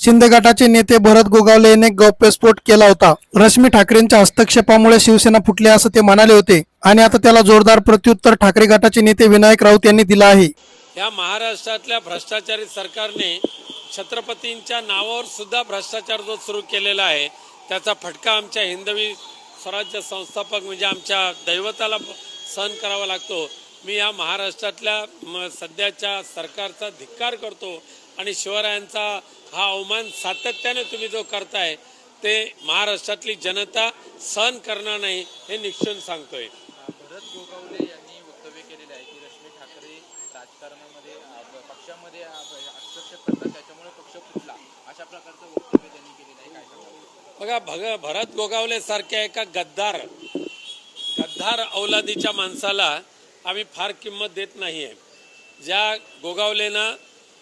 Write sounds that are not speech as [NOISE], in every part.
शिंदे गटाचे नेते भरत गोगावले यांनी गौप्यस्फोट केला होता. रश्मी ठाकरेंच्या हस्तक्षेपामुळे शिवसेना फुटली असं ते म्हणाले होते. आणि आता त्याला जोरदार प्रत्युत्तर ठाकरे गटाचे नेते विनायक राऊत यांनी दिला आहे. या महाराष्ट्रातल्या भ्रष्टाचारी सरकारने छत्रपतींच्या नावावर सुद्धा भ्रष्टाचार जो सुरू केलेला आहे त्याचा फटका आमच्या हिंदवी स्वराज्य संस्थापक म्हणजे आमच्या दैवताला सहन करावा लागतो. मी या महाराष्ट्रातल्या म, सध्याच्या सरकारचा धिक्कार करतो आणि शिवरायांचा हा अवमान सातत्याने तुम्ही जो करताय ते महाराष्ट्रातली जनता सहन करणार नाही हे निश्चित सांगतोय. भरत गोगावले यांनी वक्तव्य केलेले आहे की रश्मी ठाकरे राजकारणामध्ये पक्षामध्ये त्याच्यामुळे पक्ष फुटला. अशा प्रकारचं वक्तव्य त्यांनी केलेलं आहे. बघा भग भरत गोगावले सारख्या एका गद्दार गद्दार औलादीच्या माणसाला आम्ही फार किंमत देत नाही आहे ज्या गोगावलेनं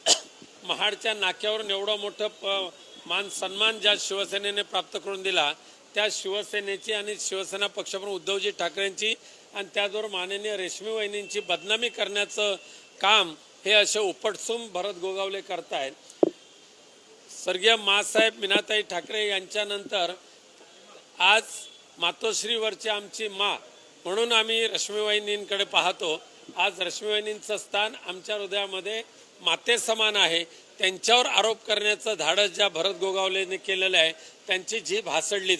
[COUGHS] महाडच्या नाक्यावरून एवढं मोठं प मान सन्मान ज्या शिवसेनेने प्राप्त करून दिला त्या शिवसेनेची आणि शिवसेना पक्षप्रमुख उद्धवजी ठाकरेंची आणि त्याचबरोबर माननीय रेशमी वहिनींची बदनामी करण्याचं काम हे असे उपटसूम भरत गोगावले करतायत. स्वर्गीय मासाहेब मीनाताई ठाकरे यांच्यानंतर आज मातोश्रीवरची आमची मा म्हणून आम्ही रश्मीवाहिनींकडे पाहतो. आज रश्मीवाहिनींचं स्थान आमच्या हृदयामध्ये माते समान आहे. त्यांच्यावर आरोप करण्याचं धाडस ज्या भरत गोगावलेने केलेलं आहे त्यांची जीभ हासडली.